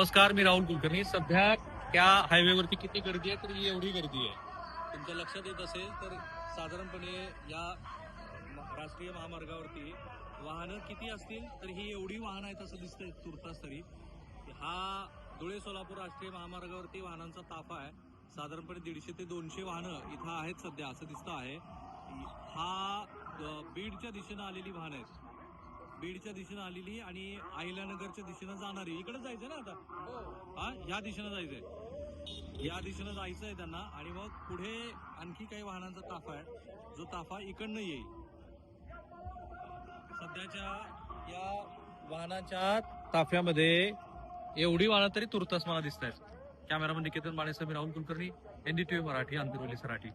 नमस्कार मी राहुल कुलकर्णी. सध्या त्या हायवेवरती किती गर्दी आहे तर ही एवढी गर्दी आहे. तुमच्या लक्षात येत असेल तर साधारणपणे या राष्ट्रीय महामार्गावरती वाहनं किती असतील तर ही एवढी वाहनं आहेत असं दिसतंय तुर्तास तरी. हा धुळे सोलापूर राष्ट्रीय महामार्गावरती वाहनांचा ताफा आहे. साधारणपणे दीडशे ते दोनशे वाहनं इथं आहेत सध्या असं दिसतं आहे. हा बीडच्या दिशेनं आलेली वाहनं आहेत. बीडच्या दिशेनं आलेली आणि अहिल्यानगरच्या दिशेनं जाणारी इकडे जायचं ना आता? हा या दिशेनं जायचंय. या दिशेनं जायचंय त्यांना. आणि मग पुढे आणखी काही वाहनांचा ताफा आहे. जो ताफा इकडनं येईल. सध्याच्या या वाहनाच्या ताफ्यामध्ये एवढी वाहनं तरी तुर्तास मला दिसत आहेत कॅमेरामन निकेतन माणेसह समीर राहुल कुलकर्णी एनडीटीव्ही मराठी आंतरवली सराठी.